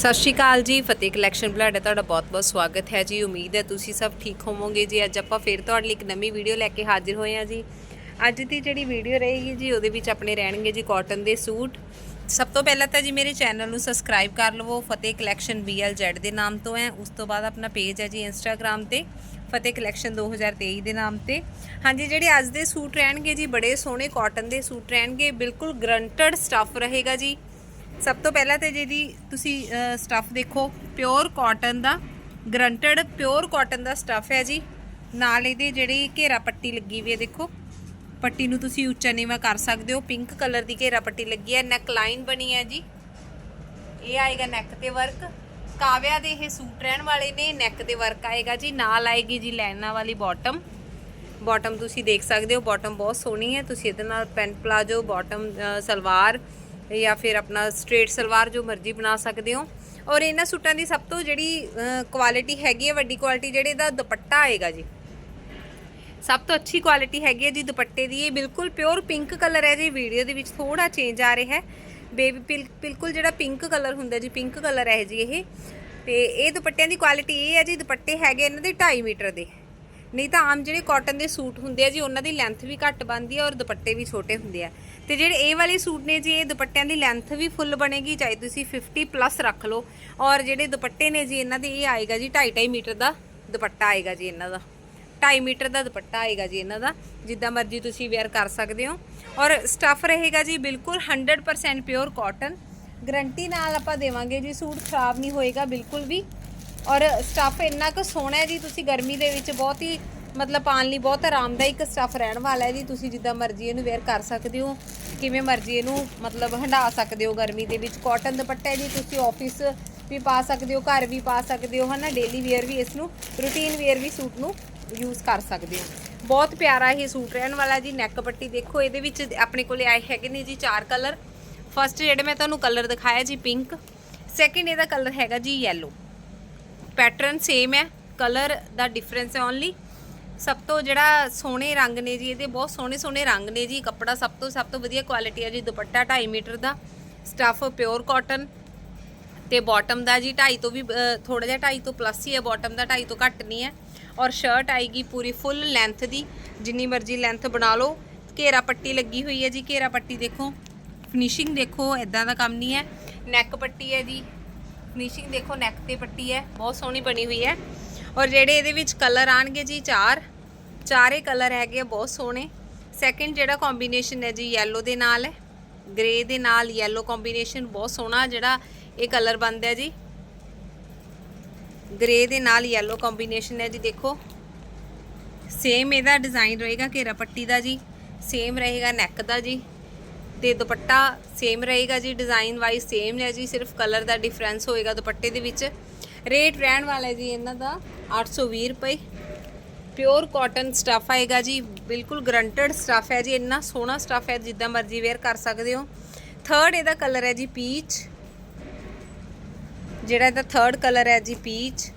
ਸਤਿ ਸ਼੍ਰੀ ਅਕਾਲ ਜੀ, ਫਤਿਹ collection blood ਤੁਹਾਡਾ ਬਹੁਤ-ਬਹੁਤ ਸਵਾਗਤ ਹੈ ਜੀ। ਉਮੀਦ ਹੈ ਤੁਸੀਂ ਸਭ ਠੀਕ ਹੋਵੋਗੇ ਜੀ। ਅੱਜ ਆਪਾਂ ਫੇਰ ਤੁਹਾਡੇ ਲਈ ਇੱਕ ਨਵੀਂ ਵੀਡੀਓ ਲੈ ਕੇ ਹਾਜ਼ਰ ਹੋਏ ਹਾਂ ਜੀ। ਅੱਜ ਦੀ ਜਿਹੜੀ ਵੀਡੀਓ ਰਹੇਗੀ ਜੀ, ਉਹਦੇ ਵਿੱਚ ਆਪਣੇ ਰਹਿਣਗੇ ਜੀ ਕਾਟਨ ਦੇ ਸੂਟ। ਸਭ ਤੋਂ ਪਹਿਲਾਂ ਤਾਂ ਜੀ ਮੇਰੇ ਚੈਨਲ ਨੂੰ ਸਬਸਕ੍ਰਾਈਬ ਕਰ ਲਵੋ। ਫਤਿਹ ਕਲੈਕਸ਼ਨ BLZ ਦੇ ਨਾਮ ਤੋਂ ਹੈ। ਉਸ ਤੋਂ ਬਾਅਦ ਆਪਣਾ ਪੇਜ ਹੈ ਜੀ ਇੰਸਟਾਗ੍ਰam ਤੇ, ਫਤਿਹ ਕਲੈਕਸ਼ਨ 2023 ਦੇ ਨਾਮ ਤੇ। ਹਾਂਜੀ, ਜਿਹੜੇ ਅੱਜ ਦੇ ਸੂਟ ਰਹਿਣਗੇ ਜੀ, ਬੜੇ ਸੋਹਣੇ ਕਾਟਨ ਦੇ ਸੂਟ ਰਹਿਣਗੇ। ਬਿਲਕੁਲ ਗਰੰਟਡ ਸਟੱਫ ਰਹੇਗਾ ਜੀ। ਸਭ ਤੋਂ ਪਹਿਲਾਂ ਤੇ ਜਿਹਦੀ ਤੁਸੀਂ ਸਟੱਫ ਦੇਖੋ ਪਿਓਰ ਕਾਟਨ ਦਾ ਗਰੰਟਡ ਪਿਓਰ ਕਾਟਨ ਦਾ ਸਟੱਫ ਹੈ ਜੀ। ਨਾਲ ਇਹਦੇ ਜਿਹੜੀ ਘੇਰਾ ਪੱਟੀ ਲੱਗੀ ਵੀ ਹੈ, ਦੇਖੋ। ਪੱਟੀ ਨੂੰ ਤੁਸੀਂ ਉੱਚਾ ਨੀਵਾਂ ਕਰ ਸਕਦੇ ਹੋ। ਪਿੰਕ ਕਲਰ ਦੀ ਘੇਰਾ ਪੱਟੀ ਲੱਗੀ ਹੈ ਨੈਕ ਲਾਈਨ ਬਣੀ ਹੈ ਜੀ। ਇਹ ਆਏਗਾ ਨੈਕ ਤੇ ਵਰਕ ਕਾਵਿਆ ਦੇ ਇਹ ਸੂਟ ਰਹਿਣ ਵਾਲੇ ਨੇ ਨੈਕ ਤੇ ਵਰਕ ਆਏਗਾ ਜੀ। ਨਾਲ ਆਏਗੀ ਜੀ ਲੈਣਾ ਵਾਲੀ ਬਾਟਮ ਬਾਟਮ ਤੁਸੀਂ ਦੇਖ ਸਕਦੇ ਹੋ ਬਾਟਮ ਬਹੁਤ ਸੋਹਣੀ ਹੈ। ਤੁਸੀਂ ਇਹਦੇ ਨਾਲ ਪੈਂਟ ਪਲਾਜੋ ਬਾਟਮ ਸਲਵਾਰ ਜਾਂ ਫਿਰ ਆਪਣਾ ਸਟ੍ਰੇਟ ਸਲਵਾਰ ਜੋ ਮਰਜ਼ੀ ਬਣਾ ਸਕਦੇ ਹੋ। ਔਰ ਇਹਨਾਂ ਸੂਟਾਂ ਦੀ ਸਭ ਤੋਂ ਜਿਹੜੀ ਕੁਆਲਿਟੀ ਹੈਗੀ ਹੈ, ਵੱਡੀ ਕੁਆਲਿਟੀ ਜਿਹੜੇ ਦਾ ਦੁਪੱਟਾ ਆਏਗਾ ਜੀ। ਸਭ ਤੋਂ ਅੱਛੀ ਕੁਆਲਿਟੀ ਹੈਗੀ ਹੈ ਜੀ ਦੁਪੱਟੇ ਦੀ। ਇਹ ਬਿਲਕੁਲ ਪਿਓਰ ਪਿੰਕ ਕਲਰ ਹੈ ਜੀ। ਵੀਡੀਓ ਦੇ ਵਿੱਚ ਥੋੜਾ ਚੇਂਜ ਆ ਰਿਹਾ ਹੈ। ਬੇਬੀ ਬਿਲਕੁਲ ਜਿਹੜਾ ਪਿੰਕ ਕਲਰ ਹੁੰਦਾ ਜੀ ਪਿੰਕ ਕਲਰ ਹੈ ਜੀ ਇਹ। ਤੇ ਇਹ ਦੁਪੱਟਿਆਂ ਦੀ ਕੁਆਲਿਟੀ ਇਹ ਹੈ ਜੀ, ਦੁਪੱਟੇ ਹੈਗੇ ਇਹਨਾਂ ਦੇ 2.5 ਮੀਟਰ ਦੇ। ਨਹੀਂ ਤਾਂ ਆਮ ਜਿਹੜੇ ਕਾਟਨ ਦੇ ਸੂਟ ਹੁੰਦੇ ਆ ਜੀ, ਉਹਨਾਂ ਦੀ ਲੈਂਥ ਵੀ ਘੱਟ ਬਣਦੀ ਹੈ ਔਰ ਦੁਪੱਟੇ ਵੀ ਛੋਟੇ ਹੁੰਦੇ ਆ। ਤੇ ਜਿਹੜੇ ਇਹ ਵਾਲੇ ਸੂਟ ਨੇ ਜੀ, ਇਹ ਦੁਪੱਟਿਆਂ ਦੀ ਲੈਂਥ ਵੀ ਫੁੱਲ ਬਣੇਗੀ, ਚਾਹੇ ਤੁਸੀਂ 50 ਪਲੱਸ ਰੱਖ ਲਓ। ਔਰ ਜਿਹੜੇ ਦੁਪੱਟੇ ਨੇ ਜੀ, ਇਹਨਾਂ ਦੇ ਇਹ ਆਏਗਾ ਜੀ 2.5 ਮੀਟਰ ਦਾ ਦੁਪੱਟਾ ਆਏਗਾ ਜੀ ਇਹਨਾਂ ਦਾ। 2.5 ਮੀਟਰ ਦਾ ਦੁਪੱਟਾ ਆਏਗਾ ਜੀ ਇਹਨਾਂ ਦਾ, ਜਿੱਦਾਂ ਮਰਜ਼ੀ ਤੁਸੀਂ ਵੇਅਰ ਕਰ ਸਕਦੇ ਹੋ। ਔਰ ਸਟੱਫ ਰਹੇਗਾ ਜੀ, ਬਿਲਕੁਲ 100% ਪਿਓਰ ਕਾਟਨ ਗਰੰਟੀ ਨਾਲ ਆਪਾਂ ਦੇਵਾਂਗੇ ਜੀ, ਸੂਟ ਖਰਾਬ ਨਹੀਂ ਹੋਏਗਾ, ਬਿਲਕੁਲ ਵੀ। ਔਰ ਸਟੱਫ ਇੰਨਾ ਕੁ ਸੋਹਣਾ ਹੈ ਜੀ, ਤੁਸੀਂ ਗਰਮੀ ਦੇ ਵਿੱਚ ਬਹੁਤ ਹੀ ਮਤਲਬ ਪਾਉਣ ਲਈ ਬਹੁਤ ਆਰਾਮਦਾਇਕ ਸਟੱਫ ਰਹਿਣ ਵਾਲਾ ਹੈ ਜੀ, ਤੁਸੀਂ ਜਿੱਦਾਂ ਮਰਜ਼ੀ ਇਹਨੂੰ ਵੇਅਰ ਕਰ ਸਕਦੇ ਹੋ, ਕਿਵੇਂ ਮਰਜ਼ੀ ਇਹਨੂੰ ਮਤਲਬ ਹੰਡਾ ਸਕਦੇ ਹੋ ਗਰਮੀ ਦੇ ਵਿੱਚ ਕਾਟਨ ਦੁਪੱਟਾ ਹੈ ਜੀ ਤੁਸੀਂ ਆਫਿਸ ਵੀ ਪਾ ਸਕਦੇ ਹੋ, ਘਰ ਵੀ ਪਾ ਸਕਦੇ ਹੋ, ਹਨਾ ਡੇਲੀ ਵੇਅਰ ਵੀ ਇਸ ਨੂੰ ਰੂਟੀਨ ਵੇਅਰ ਵੀ ਸੂਟ ਨੂੰ ਯੂਜ਼ ਕਰ ਸਕਦੇ ਹੋ। ਬਹੁਤ ਪਿਆਰਾ ਇਹ ਸੂਟ ਰਹਿਣ ਵਾਲਾ ਜੀ ਨੈਕ ਪੱਟੀ ਦੇਖੋ, ਇਹਦੇ ਵਿੱਚ ਆਪਣੇ ਕੋਲੇ ਆਏ ਹੈਗੇ ਨੇ ਜੀ ਚਾਰ ਕਲਰ ਫਸਟ ਜਿਹੜੇ ਮੈਂ ਤੁਹਾਨੂੰ ਕਲਰ ਦਿਖਾਇਆ ਜੀ ਪਿੰਕ ਸੈਕਿੰਡ ਇਹਦਾ ਕਲਰ ਹੈਗਾ ਜੀ ਯੈਲੋ ਪੈਟਰਨ ਸੇਮ ਹੈ ਕਲਰ ਦਾ ਡਿਫਰੈਂਸ ਹੈ ਓਨਲੀ ਸਭ ਤੋਂ ਜਿਹੜਾ ਸੋਹਣੇ ਰੰਗ ਨੇ ਜੀ, ਇਹਦੇ ਬਹੁਤ ਸੋਹਣੇ ਸੋਹਣੇ ਰੰਗ ਨੇ ਜੀ। ਕੱਪੜਾ ਸਭ ਤੋਂ ਸਭ ਤੋਂ ਵਧੀਆ ਕੁਆਲਿਟੀ ਹੈ ਜੀ ਦੁਪੱਟਾ 2.5 ਮੀਟਰ ਦਾ ਸਟੱਫ ਪਿਓਰ ਕਾਟਨ ਤੇ ਬਾਟਮ ਦਾ ਜੀ 2.5 ਤੋਂ ਵੀ ਥੋੜਾ ਜਿਹਾ 2.5 ਤੋਂ ਪਲੱਸ ਹੀ ਹੈ ਬਾਟਮ ਦਾ 2.5 ਤੋਂ ਘੱਟ ਨਹੀਂ ਹੈ। ਔਰ ਸ਼ਰਟ ਆਏਗੀ ਪੂਰੀ ਫੁੱਲ ਲੈਂਥ ਦੀ, ਜਿੰਨੀ ਮਰਜ਼ੀ ਲੈਂਥ ਬਣਾ ਲਓ। ਘੇਰਾ ਪੱਟੀ ਲੱਗੀ ਹੋਈ ਹੈ ਜੀ, ਘੇਰਾ ਪੱਟੀ ਦੇਖੋ। ਫਿਨਿਸ਼ਿੰਗ ਦੇਖੋ ਇਦਾਂ ਦਾ ਕੰਮ ਨਹੀਂ ਹੈ। ਨੈਕ ਪੱਟੀ ਹੈ ਜੀ ਫਿਨਿਸ਼ਿੰਗ ਦੇਖੋ ਨੈਕ ਤੇ ਪੱਟੀ ਹੈ, ਬਹੁਤ ਸੋਹਣੀ ਬਣੀ ਹੋਈ ਹੈ। ਔਰ ਜਿਹੜੇ ਇਹਦੇ ਵਿੱਚ ਕਲਰ ਆਣਗੇ ਜੀ, ਚਾਰ, ਚਾਰੇ ਕਲਰ ਹੈਗੇ ਬਹੁਤ ਸੋਹਣੇ। ਸੈਕਿੰਡ ਜਿਹੜਾ ਕੰਬੀਨੇਸ਼ਨ ਹੈ ਜੀ, yellow ਦੇ ਨਾਲ ਹੈ। ਗ੍ਰੇ ਦੇ ਨਾਲ yellow ਕੰਬੀਨੇਸ਼ਨ ਬਹੁਤ ਸੋਹਣਾ ਜਿਹੜਾ ਇਹ ਕਲਰ ਬਣਦਾ ਹੈ ਜੀ। ਗ੍ਰੇ ਦੇ ਨਾਲ yellow ਕੰਬੀਨੇਸ਼ਨ ਹੈ ਜੀ, ਦੇਖੋ। ਸੇਮ ਇਹਦਾ ਡਿਜ਼ਾਈਨ ਰਹੇਗਾ ਘੇਰਾ ਪੱਟੀ ਦਾ ਜੀ। ਸੇਮ ਰਹੇਗਾ ਨੈਕ ਦਾ ਜੀ। ਤੇ ਦੁਪੱਟਾ ਸੇਮ ਰਹੇਗਾ ਜੀ ਡਿਜ਼ਾਈਨ ਵਾਈਜ਼ ਸੇਮ ਹੈ ਜੀ, ਸਿਰਫ ਕਲਰ ਦਾ ਡਿਫਰੈਂਸ ਹੋਏਗਾ ਦੁਪੱਟੇ ਦੇ ਵਿੱਚ। ਰੇਟ ਰਹਿਣ ਵਾਲਾ ਹੈ ਜੀ ਇਹਨਾਂ ਦਾ 820 ਰੁਪਏ। ਪਿਓਰ ਕਾਟਨ ਸਟਫ ਆਏਗਾ ਜੀ, ਬਿਲਕੁਲ ਗਰੰਟਡ ਸਟਫ ਹੈ ਜੀ, ਇੰਨਾ ਸੋਹਣਾ ਸਟਫ ਹੈ, ਜਿੱਦਾਂ ਮਰਜ਼ੀ ਵੇਅਰ ਕਰ ਸਕਦੇ ਹੋ। ਥਰਡ ਇਹਦਾ ਕਲਰ ਹੈ ਜੀ ਪੀਚ ਜਿਹੜਾ ਇਹਦਾ ਥਰਡ ਕਲਰ ਹੈ ਜੀ ਪੀਚ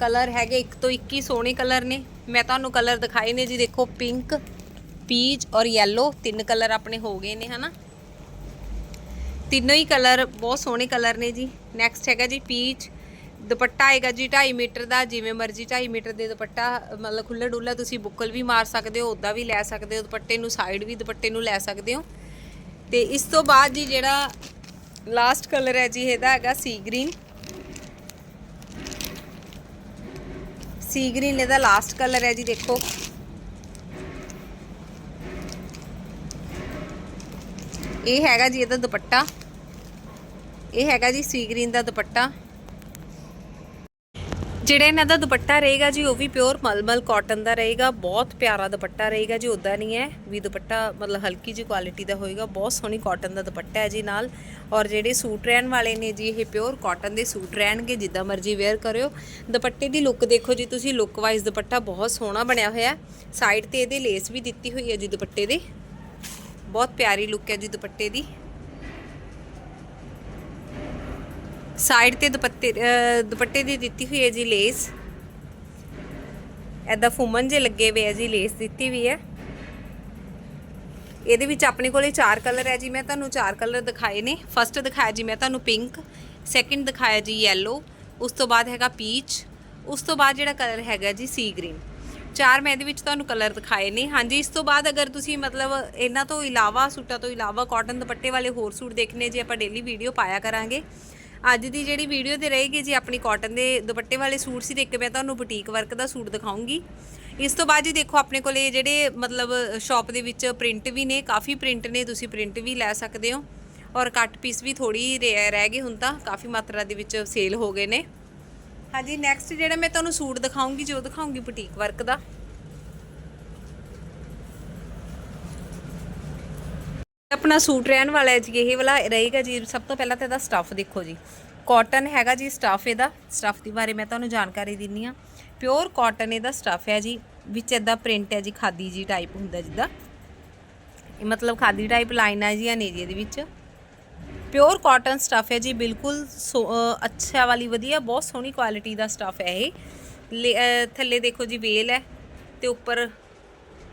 ਕਲਰ ਹੈਗੇ ਇੱਕ ਤੋਂ 21 ਸੋਹਣੇ ਕਲਰ ਨੇ। ਮੈਂ ਤੁਹਾਨੂੰ ਕਲਰ ਦਿਖਾਏ ਨੇ ਜੀ, ਦੇਖੋ ਪਿੰਕ ਪੀਚ ਔਰ ਯੈਲੋ ਤਿੰਨ ਕਲਰ ਆਪਣੇ ਹੋ ਗਏ ਨੇ, ਹਨਾ? ਤਿੰਨੋਂ ਹੀ ਕਲਰ, ਬਹੁਤ ਸੋਹਣੇ ਕਲਰ ਨੇ ਜੀ। ਨੈਕਸਟ ਹੈਗਾ ਜੀ ਪੀਚ ਦੁਪੱਟਾ ਆਏਗਾ ਜੀ 2.5 ਮੀਟਰ ਦਾ, ਜਿਵੇਂ ਮਰਜ਼ੀ 2.5 ਮੀਟਰ ਦੇ ਦੁਪੱਟਾ, ਮਤਲਬ ਖੁੱਲਾ ਡੁੱਲਾ ਤੁਸੀਂ ਬੁੱਕਲ ਵੀ ਮਾਰ ਸਕਦੇ ਹੋ ਉਦਾਂ ਵੀ ਲੈ ਸਕਦੇ ਹੋ, ਦੁਪੱਟੇ ਨੂੰ ਸਾਈਡ ਵੀ ਦੁਪੱਟੇ ਨੂੰ ਲੈ ਸਕਦੇ ਹੋ। ਤੇ ਇਸ ਤੋਂ ਬਾਅਦ ਜੀ ਜਿਹੜਾ ਲਾਸਟ ਕਲਰ ਹੈ ਜੀ, ਇਹਦਾ ਹੈਗਾ ਸੀ ਗ੍ਰੀਨ ਸੀ ਗ੍ਰੀਨ ਇਹਦਾ ਲਾਸਟ ਕਲਰ ਹੈ ਜੀ, ਦੇਖੋ। ਇਹ ਹੈਗਾ ਜੀ ਇਹਦਾ ਦੁਪੱਟਾ। ਇਹ ਹੈਗਾ ਜੀ ਸੀ ਗ੍ਰੀਨ ਦਾ ਦੁਪੱਟਾ। ਜਿਹੜਾ ਇਹਨਾਂ ਦਾ ਦੁਪੱਟਾ ਰਹੇਗਾ ਜੀ, ਉਹ ਵੀ ਪਿਓਰ ਮਲਮਲ ਕਾਟਨ ਦਾ ਰਹੇਗਾ। ਬਹੁਤ ਪਿਆਰਾ ਦੁਪੱਟਾ ਰਹੇਗਾ ਜੀ ਉਦਾਂ ਨਹੀਂ ਹੈ। ਵੀ ਦੁਪੱਟਾ ਮਤਲਬ ਹਲਕੀ ਜੀ ਕੁਆਲਿਟੀ ਦਾ ਹੋਏਗਾ। ਬਹੁਤ ਸੋਹਣੀ ਕਾਟਨ ਦਾ ਦੁਪੱਟਾ ਹੈ ਜੀ ਨਾਲ। ਔਰ ਜਿਹੜੇ ਸੂਟ ਰਹਿਣ ਵਾਲੇ ਨੇ ਜੀ, ਇਹ ਪਿਓਰ ਕਾਟਨ ਦੇ ਸੂਟ ਰਹਿਣਗੇ, ਜਿੱਦਾਂ ਮਰਜ਼ੀ ਵੇਅਰ ਕਰਿਓ। ਦੁਪੱਟੇ ਦੀ ਲੁੱਕ ਦੇਖੋ ਜੀ ਤੁਸੀਂ ਲੁੱਕ ਵਾਈਜ਼ ਦੁਪੱਟਾ ਬਹੁਤ ਸੋਹਣਾ ਬਣਿਆ ਹੋਇਆ। ਸਾਈਡ ਤੇ ਇਹਦੇ ਲੇਸ ਵੀ ਦਿੱਤੀ ਹੋਈ ਹੈ ਜੀ ਦੁਪੱਟੇ ਦੇ। ਬਹੁਤ ਪਿਆਰੀ ਲੁੱਕ ਹੈ ਜੀ ਦੁਪੱਟੇ ਦੀ। ਸਾਈਡ ਤੇ ਦੁਪੱਟੇ ਦੁਪੱਟੇ ਦੀ ਦਿੱਤੀ ਹੋਈ ਹੈ ਜੀ ਲੇਸ ਐਦਾਂ ਫੁੰਮਨ ਜੇ ਲੱਗੇ ਹੋਏ ਹੈ ਜੀ ਲੇਸ ਦਿੱਤੀ ਵੀ ਹੈ। ਇਹਦੇ ਵਿੱਚ ਆਪਣੇ ਕੋਲੇ ਚਾਰ ਕਲਰ ਹੈ ਜੀ, ਮੈਂ ਤੁਹਾਨੂੰ ਚਾਰ ਕਲਰ ਦਿਖਾਏ ਨੇ। ਫਸਟ ਦਿਖਾਇਆ ਜੀ ਮੈਂ ਤੁਹਾਨੂੰ ਪਿੰਕ ਸੈਕਿੰਡ ਦਿਖਾਇਆ ਜੀ ਯੈਲੋ ਉਸ ਤੋਂ ਬਾਅਦ ਹੈਗਾ ਪੀਚ ਉਸ ਤੋਂ ਬਾਅਦ ਜਿਹੜਾ ਕਲਰ ਹੈਗਾ ਜੀ ਸੀ ਗ੍ਰੀਨ ਚਾਰ ਮੈਂ ਇਹਦੇ ਵਿੱਚ ਤੁਹਾਨੂੰ ਕਲਰ ਦਿਖਾਏ ਨੇ। ਹਾਂਜੀ, ਇਸ ਤੋਂ ਬਾਅਦ ਅਗਰ ਤੁਸੀਂ ਮਤਲਬ ਇਹਨਾਂ ਤੋਂ ਇਲਾਵਾ, ਸੂਟਾਂ ਤੋਂ ਇਲਾਵਾ ਕਾਟਨ ਦੁਪੱਟੇ ਵਾਲੇ ਹੋਰ ਸੂਟ ਦੇਖਣੇ, ਜੇ ਆਪਾਂ ਡੇਲੀ ਵੀਡੀਓ ਪਾਇਆ ਕਰਾਂਗੇ। ਅੱਜ ਦੀ ਜਿਹੜੀ ਵੀਡੀਓ ਤੇ ਰਹੇਗੀ, ਜੀ ਆਪਣੀ ਕਾਟਨ ਦੇ ਦੁਪੱਟੇ ਵਾਲੇ ਸੂਟ ਸੀ, ਤੇ ਇੱਕ ਮੈਂ ਤੁਹਾਨੂੰ ਬੁਟੀਕ ਵਰਕ ਦਾ ਸੂਟ ਦਿਖਾਉਂਗੀ। ਇਸ ਤੋਂ ਬਾਅਦ ਜੀ ਦੇਖੋ, ਆਪਣੇ ਕੋਲੇ ਜਿਹੜੇ ਮਤਲਬ ਸ਼ਾਪ ਦੇ ਵਿੱਚ ਪ੍ਰਿੰਟ ਵੀ ਨੇ, ਕਾਫੀ ਪ੍ਰਿੰਟ ਨੇ, ਤੁਸੀਂ ਪ੍ਰਿੰਟ ਵੀ ਲੈ ਸਕਦੇ ਹੋ। ਔਰ ਕੱਟ ਪੀਸ ਵੀ ਥੋੜੀ ਰਹਿ ਗਏ ਹੁਣ ਤਾਂ, ਕਾਫੀ ਮਾਤਰਾ ਦੇ ਵਿੱਚ ਸੇਲ ਹੋ ਗਏ ਨੇ। ਹਾਂਜੀ ਨੈਕਸਟ ਜਿਹੜਾ ਮੈਂ ਤੁਹਾਨੂੰ ਸੂਟ ਦਿਖਾਉਂਗੀ, ਜੋ ਦਿਖਾਉਂਗੀ ਬੁਟੀਕ ਵਰਕ ਦਾ। ਆਪਣਾ ਸੂਟ ਰਹਿਣ ਵਾਲਾ ਹੈ ਜੀ, ਇਹ ਵਾਲਾ ਰਹੇਗਾ ਜੀ, ਸਭ ਤੋਂ ਪਹਿਲਾਂ ਤਾਂ ਇਹਦਾ ਸਟੱਫ ਦੇਖੋ ਜੀ। ਕਾਟਨ ਹੈਗਾ ਜੀ ਸਟੱਫ ਇਹਦਾ। ਸਟੱਫ ਦੀ ਬਾਰੇ ਮੈਂ ਤੁਹਾਨੂੰ ਜਾਣਕਾਰੀ ਦਿੰਨੀ ਆ। ਪਿਓਰ ਕਾਟਨ ਇਹਦਾ ਸਟੱਫ ਹੈ ਜੀ, ਵਿੱਚ ਇਦਾਂ ਪ੍ਰਿੰਟ ਹੈ ਜੀ, ਖਾਦੀ ਜੀ ਟਾਈਪ ਹੁੰਦਾ ਜਿੱਦਾਂ। ਇਹ ਮਤਲਬ ਖਾਦੀ ਟਾਈਪ ਲਾਈਨਾਂ ਜੀਆਂ ਨੇ ਜੀ ਇਹਦੇ ਵਿੱਚ। ਪਿਓਰ ਕਾਟਨ ਸਟੱਫ ਹੈ ਜੀ, ਬਿਲਕੁਲ ਸੋ- ਅੱਛਾ ਵਾਲੀ, ਵਧੀਆ, ਬਹੁਤ ਸੋਹਣੀ ਕੁਆਲਿਟੀ ਦਾ ਸਟੱਫ ਹੈ ਇਹ। ਲੇ- ਥੱਲੇ ਦੇਖੋ ਜੀ ਵੇਲ ਹੈ ਤੇ ਉੱਪਰ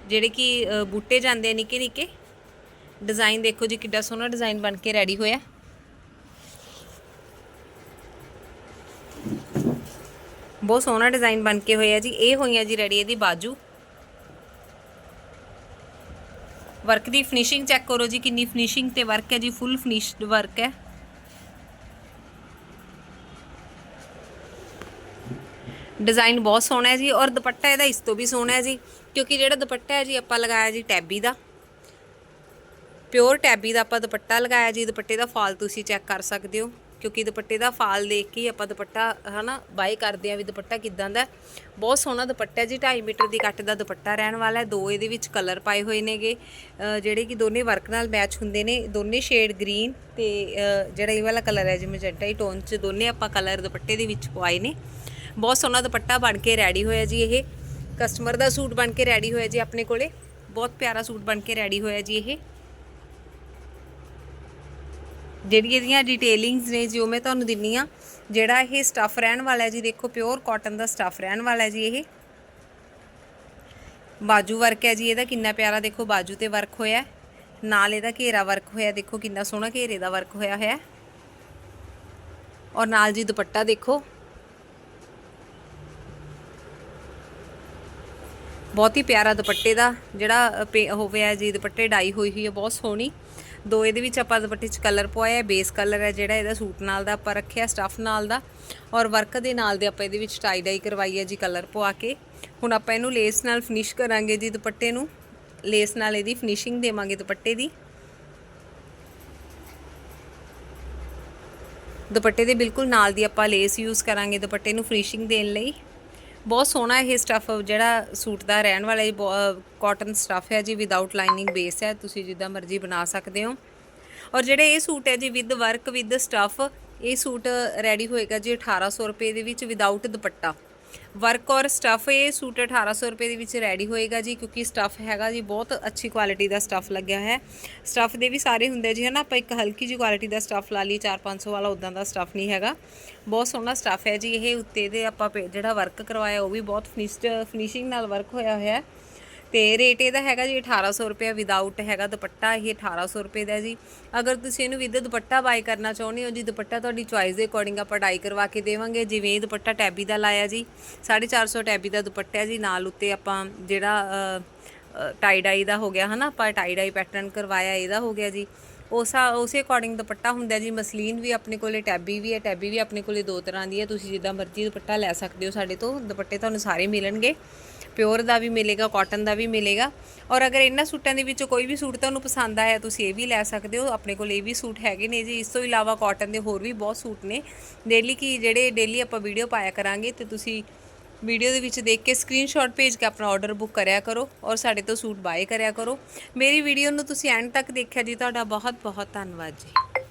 ਜਿਹੜੇ ਕਿ ਬੂਟੇ ਜਾਂਦੇ ਆ ਨਿੱਕੇ ਨਿੱਕੇ। ਡਿਜ਼ਾਈਨ ਦੇਖੋ ਜੀ ਕਿੱਡਾ ਸੋਹਣਾ ਡਿਜ਼ਾਈਨ ਬਣ ਕੇ ਰੈਡੀ ਹੋਇਆ। ਬਹੁਤ ਸੋਹਣਾ ਡਿਜ਼ਾਈਨ ਬਣ ਕੇ ਹੋਇਆ ਜੀ। ਇਹ ਹੋਈਆਂ ਜੀ ਰੈਡੀ ਇਹਦੀ ਬਾਜੂ। ਵਰਕ ਦੀ ਫਿਨਿਸ਼ਿੰਗ ਚੈੱਕ ਕਰੋ ਜੀ, ਕਿੰਨੀ ਫਿਨਿਸ਼ਿੰਗ ਤੇ ਵਰਕ ਹੈ ਜੀ ਫੁੱਲ ਫਿਨਿਸ਼ਡ ਵਰਕ ਹੈ। ਡਿਜ਼ਾਈਨ ਬਹੁਤ ਸੋਹਣਾ ਹੈ ਜੀ, ਔਰ ਦੁਪੱਟਾ ਇਹਦਾ ਇਸ ਤੋਂ ਵੀ ਸੋਹਣਾ ਹੈ ਜੀ, ਕਿਉਂਕਿ ਜਿਹੜਾ ਦੁਪੱਟਾ ਹੈ ਜੀ, ਆਪਾਂ ਲਗਾਇਆ ਜੀ ਟੈਬੀ ਦਾ। ਪਿਓਰ ਟੈਬੀ ਦਾ ਆਪਾਂ ਦੁਪੱਟਾ ਲਗਾਇਆ ਜੀ, ਦੁਪੱਟੇ ਦਾ ਫਾਲ ਤੁਸੀਂ ਚੈੱਕ ਕਰ ਸਕਦੇ ਹੋ। ਕਿਉਂਕਿ ਦੁਪੱਟੇ ਦਾ ਫਾਲ ਦੇਖ ਕੇ ਹੀ ਆਪਾਂ ਦੁਪੱਟਾ, ਹਨਾ ਬਾਏ ਕਰਦੇ ਆ ਵੀ ਦੁਪੱਟਾ ਕਿਦਾਂ ਦਾ ਬਹੁਤ ਸੋਹਣਾ ਦੁਪੱਟਾ ਜੀ 2.5 ਮੀਟਰ ਦੀ ਕੱਟ ਦਾ ਦੁਪੱਟਾ ਰਹਿਣ ਵਾਲਾ ਹੈ। ਦੋ ਇਹਦੇ ਵਿੱਚ ਕਲਰ ਪਾਏ ਹੋਏ ਨੇਗੇ। ਜਿਹੜੇ ਕਿ ਦੋਨੇ ਵਰਕ ਨਾਲ ਮੈਚ ਹੁੰਦੇ ਨੇ, ਦੋਨੇ ਸ਼ੇਡ ਗ੍ਰੀਨ ਤੇ ਜਿਹੜਾ ਇਹ ਵਾਲਾ ਕਲਰ ਹੈ ਜੀ ਮੈਜੈਂਟਾ ਹੀ ਟੋਨ ਚ ਦੋਨੇ ਆਪਾਂ ਕਲਰ ਦੁਪੱਟੇ ਦੇ ਵਿੱਚ ਪਵਾਏ ਨੇ। ਬਹੁਤ ਸੋਹਣਾ ਦੁਪੱਟਾ ਬਣ ਕੇ ਰੈਡੀ ਹੋਇਆ ਜੀ ਇਹ। ਕਸਟਮਰ ਦਾ ਸੂਟ ਬਣ ਕੇ ਰੈਡੀ ਹੋਇਆ ਜੀ ਆਪਣੇ ਕੋਲੇ। ਬਹੁਤ ਪਿਆਰਾ ਸੂਟ ਬਣ ਕੇ ਰੈਡੀ ਹੋਇਆ ਜੀ ਇਹ। ਜਿਹੜੀ ਇਹਦੀਆਂ ਡਿਟੇਲਿੰਗਸ ਨੇ ਜੋ ਮੈਂ ਤੁਹਾਨੂੰ ਦਿੰਨੀ ਆ, ਜਿਹੜਾ ਇਹ ਸਟੱਫ ਰਹਿਣ ਵਾਲਾ ਹੈ ਜੀ, ਦੇਖੋ ਪਿਓਰ ਕਾਟਨ ਦਾ ਸਟੱਫ ਰਹਿਣ ਵਾਲਾ ਹੈ ਜੀ ਇਹ। ਬਾਜੂ ਵਰਕ ਹੈ ਜੀ, ਇਹਦਾ ਕਿੰਨਾ ਪਿਆਰਾ ਦੇਖੋ, ਬਾਜੂ ਤੇ ਵਰਕ ਹੋਇਆ ਨਾਲ ਇਹਦਾ ਘੇਰਾ ਵਰਕ ਹੋਇਆ, ਦੇਖੋ ਕਿੰਨਾ ਸੋਹਣਾ ਘੇਰੇ ਦਾ ਵਰਕ ਹੋਇਆ ਹੋਇਆ ਔਰ ਨਾਲ ਜੀ ਦੁਪੱਟਾ ਦੇਖੋ। ਬਹੁਤ ਹੀ ਪਿਆਰਾ ਦੁਪੱਟੇ ਦਾ ਜਿਹੜਾ ਪੇ- ਹੋਇਆ ਜੀ, ਦੁਪੱਟੇ ਡਾਈ ਹੋਈ ਹੋਈ ਹੈ, ਬਹੁਤ ਸੋਹਣੀ। ਦੋ ਇਹਦੇ ਵਿੱਚ ਆਪਾਂ ਦੁਪੱਟੇ 'ਚ ਕਲਰ ਪਵਾਇਆ ਬੇਸ ਕਲਰ ਹੈ ਜਿਹੜਾ ਇਹਦਾ, ਸੂਟ ਨਾਲ ਦਾ ਆਪਾਂ ਰੱਖਿਆ ਸਟੱਫ ਨਾਲ ਦਾ। ਔਰ ਵਰਕ ਦੇ ਨਾਲ ਦੇ ਆਪਾਂ ਇਹਦੇ ਵਿੱਚ ਟਾਈ ਡਾਈ ਕਰਵਾਈ ਹੈ ਜੀ ਕਲਰ ਪਵਾ ਕੇ। ਹੁਣ ਆਪਾਂ ਇਹਨੂੰ ਲੇਸ ਨਾਲ ਫਿਨਿਸ਼ ਕਰਾਂਗੇ ਜੀ ਦੁਪੱਟੇ ਨੂੰ। ਲੇਸ ਨਾਲ ਇਹਦੀ ਫਿਨਿਸ਼ਿੰਗ ਦੇਵਾਂਗੇ ਦੁਪੱਟੇ ਦੀ। ਦੁਪੱਟੇ ਦੇ ਬਿਲਕੁਲ ਨਾਲ ਦੀ ਆਪਾਂ ਲੇਸ ਯੂਜ਼ ਕਰਾਂਗੇ ਦੁਪੱਟੇ ਨੂੰ ਫਿਨਿਸ਼ਿੰਗ ਦੇਣ ਲਈ। ਬਹੁਤ ਸੋਹਣਾ ਇਹ ਸਟੱਫ ਜਿਹੜਾ ਸੂਟ ਦਾ ਰਹਿਣ ਵਾਲਾ ਇਹ ਕਾਟਨ ਸਟੱਫ ਹੈ ਜੀ ਵਿਦਆਊਟ ਲਾਈਨਿੰਗ ਬੇਸ ਹੈ, ਤੁਸੀਂ ਜਿੱਦਾਂ ਮਰਜ਼ੀ ਬਣਾ ਸਕਦੇ ਹੋ। ਔਰ ਜਿਹੜੇ ਇਹ ਸੂਟ ਹੈ ਜੀ ਵਿਦ ਵਰਕ ਵਿਦ ਸਟਫ ਇਹ ਸੂਟ ਰੈਡੀ ਹੋਏਗਾ ਜੀ 1800 ਰੁਪਏ ਦੇ ਵਿੱਚ ਵਿਦਆਊਟ ਦੁਪੱਟਾ। ਵਰਕ ਔਰ ਸਟੱਫ ਇਹ ਸੂਟ 1800 ਰੁਪਏ ਦੇ ਵਿੱਚ ਰੈਡੀ ਹੋਏਗਾ ਜੀ, ਕਿਉਂਕਿ ਸਟੱਫ ਹੈਗਾ ਜੀ, ਬਹੁਤ ਅੱਛੀ ਕੁਆਲਿਟੀ ਦਾ ਸਟੱਫ ਲੱਗਿਆ ਹੈ। ਸਟੱਫ ਦੇ ਵੀ ਸਾਰੇ ਹੁੰਦੇ ਜੀ, ਹਨਾ, ਆਪਾਂ ਇੱਕ ਹਲਕੀ ਜੀ ਕੁਆਲਿਟੀ ਦਾ ਸਟੱਫ ਲਾ ਲਈ 4-500 ਵਾਲਾ ਉਦਾਂ ਦਾ ਸਟੱਫ ਨਹੀਂ ਹੈਗਾ। ਬਹੁਤ ਸੋਹਣਾ ਸਟੱਫ ਹੈ ਜੀ, ਇਹ ਉੱਤੇ ਦੇ ਆਪਾਂ ਪੇ- ਜਿਹੜਾ ਵਰਕ ਕਰਵਾਇਆ, ਉਹ ਵੀ ਬਹੁਤ ਫਿਨਿਸ਼ਡ ਫਿਨਿਸ਼ਿੰਗ ਨਾਲ ਵਰਕ ਹੋਇਆ ਹੋਇਆ ਹੈ। ਤੇ ਰੇਟ ਇਹਦਾ ਹੈਗਾ ਜੀ 1800 ਰੁਪਏ ਵਿਦਆਊਟ ਹੈਗਾ ਦੁਪੱਟਾ, ਇਹ 1800 ਰੁਪਏ ਦਾ ਜੀ। ਅਗਰ ਤੁਸੀਂ ਇਹਨੂੰ ਵਿਦ ਦੁਪੱਟਾ ਬਾਈ ਕਰਨਾ ਚਾਹੁੰਦੇ ਹੋ ਜੀ, ਦੁਪੱਟਾ ਤੁਹਾਡੀ ਚੁਆਇਸ ਦੇ ਅਕੋਰਡਿੰਗ ਆਪਾਂ ਡਾਈ ਕਰਵਾ ਕੇ ਦੇਵਾਂਗੇ। ਜਿਵੇਂ ਇਹ ਦੁਪੱਟਾ ਟੈਬੀ ਦਾ ਲਾਇਆ ਜੀ 450 ਟੈਬੀ ਦਾ ਦੁਪੱਟਾ ਹੈ ਜੀ, ਨਾਲ ਉੱਤੇ ਆਪਾਂ ਜਿਹੜਾ ਟਾਈ ਡਾਈ ਦਾ ਹੋ ਗਿਆ, ਹਨਾ, ਆਪਾਂ ਟਾਈ ਡਾਈ ਪੈਟਰਨ ਕਰਵਾਇਆ, ਇਹਦਾ ਹੋ ਗਿਆ ਜੀ। ਉਸਾ, ਉਸੇ ਅਕੋਰਡਿੰਗ ਦੁਪੱਟਾ ਹੁੰਦਾ ਜੀ, ਮਸਲੀਨ ਵੀ ਆਪਣੇ ਕੋਲੇ ਟੈਬੀ ਵੀ ਹੈ ਟੈਬੀ ਵੀ ਆਪਣੇ ਕੋਲੇ ਦੋ ਤਰ੍ਹਾਂ ਦੀ ਹੈ, ਤੁਸੀਂ ਜਿੱਦਾਂ ਮਰਜ਼ੀ ਦੁਪੱਟਾ ਲੈ ਸਕਦੇ ਹੋ ਸਾਡੇ ਤੋਂ, ਦੁਪੱਟੇ ਤੁਹਾਨੂੰ ਸਾਰੇ ਮਿਲਣਗੇ। ਪਿਓਰ ਦਾ ਵੀ ਮਿਲੇਗਾ ਕਾਟਨ ਦਾ ਵੀ ਮਿਲੇਗਾ। ਔਰ ਅਗਰ ਇਹਨਾਂ ਸੂਟਾਂ ਦੇ ਵਿੱਚੋਂ ਕੋਈ ਵੀ ਸੂਟ ਤੁਹਾਨੂੰ ਪਸੰਦ ਆਇਆ, ਤੁਸੀਂ ਇਹ ਵੀ ਲੈ ਸਕਦੇ ਹੋ। ਆਪਣੇ ਕੋਲ ਇਹ ਵੀ ਸੂਟ ਹੈਗੇ ਨੇ ਜੀ। ਇਸ ਤੋਂ ਇਲਾਵਾ ਕਾਟਨ ਦੇ ਹੋਰ ਵੀ ਬਹੁਤ ਸੂਟ ਨੇ। ਡੇਲੀ ਕੀ ਜਿਹੜੇ ਡੇਲੀ ਆਪਾਂ ਵੀਡੀਓ ਪਾਇਆ ਕਰਾਂਗੇ, ਤੇ ਤੁਸੀਂ ਵੀਡੀਓ ਦੇ ਵਿੱਚ ਦੇਖ ਕੇ ਸਕਰੀਨਸ਼ਾਟ ਭੇਜ ਕੇ ਆਪਣਾ ਆਰਡਰ ਬੁੱਕ ਕਰਿਆ ਕਰੋ ਔਰ ਸਾਡੇ ਤੋਂ ਸੂਟ ਬਾਏ ਕਰਿਆ ਕਰੋ। ਮੇਰੀ ਵੀਡੀਓ ਨੂੰ ਤੁਸੀਂ ਐਂਡ ਤੱਕ ਦੇਖਿਆ ਜੀ। ਤੁਹਾਡਾ ਬਹੁਤ ਬਹੁਤ ਧੰਨਵਾਦ ਜੀ।